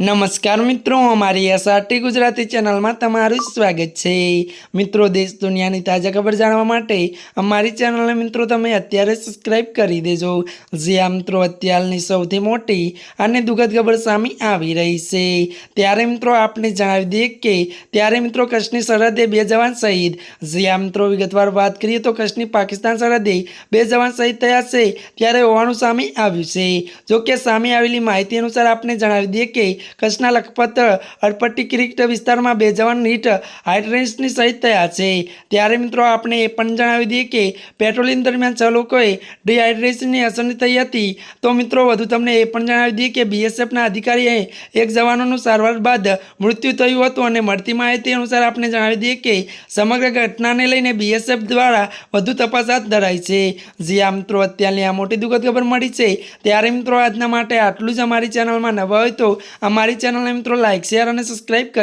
નમસ્કાર મિત્રો, અમારી એસઆરટી ગુજરાતી ચેનલમાં તમારું સ્વાગત છે. મિત્રો, દેશ દુનિયાની તાજા ખબર જાણવા માટે અમારી ચેનલને મિત્રો તમે અત્યારે સબસ્ક્રાઈબ કરી દેજો. જ્યાં મિત્રો અત્યારની સૌથી મોટી અને દુઃખદ ખબર સામે આવી રહી છે. ત્યારે મિત્રો, આપને જણાવી દઈએ કે ત્યારે મિત્રો કચ્છની સરહદે બે જવાન શહીદ. જ્યાં મિત્રો વિગતવાર વાત કરીએ તો કચ્છની પાકિસ્તાન સરહદે બે જવાન શહીદ થયા છે. ત્યારે હોવાનું સામે આવ્યું છે. જો કે સામે આવેલી માહિતી અનુસાર આપને જણાવી દઈએ કે કચ્છના લખપત અડપટ્ટી ક્રિકેટ વિસ્તારમાં બે જવાન હીટ હાઇડ્રેન્સની શહીદ થયા છે. ત્યારે મિત્રો આપણે એ પણ જણાવી દઈએ કે પેટ્રોલિંગ દરમિયાન છ લોકોએ ડિહાઇડ્રેશનની અસરની થઈ હતી. તો મિત્રો વધુ તમને એ પણ જણાવી દઈએ કે બીએસએફના અધિકારીએ એક જવાનોનું સારવાર બાદ મૃત્યુ થયું હતું અને મળતી માહિતી અનુસાર આપણે જણાવી દઈએ કે સમગ્ર ઘટનાને લઈને બીએસએફ દ્વારા વધુ તપાસ હાથ ધરાઈ છે. જી આ મિત્રો, અત્યારની આ મોટી દુઃખદ ખબર મળી છે. ત્યારે મિત્રો આજના માટે આટલું જ. અમારી ચેનલમાં નવા હોય તો અમારી ચેનલને મિત્રો લાઇક શેર અને સબસ્ક્રાઈબ કરી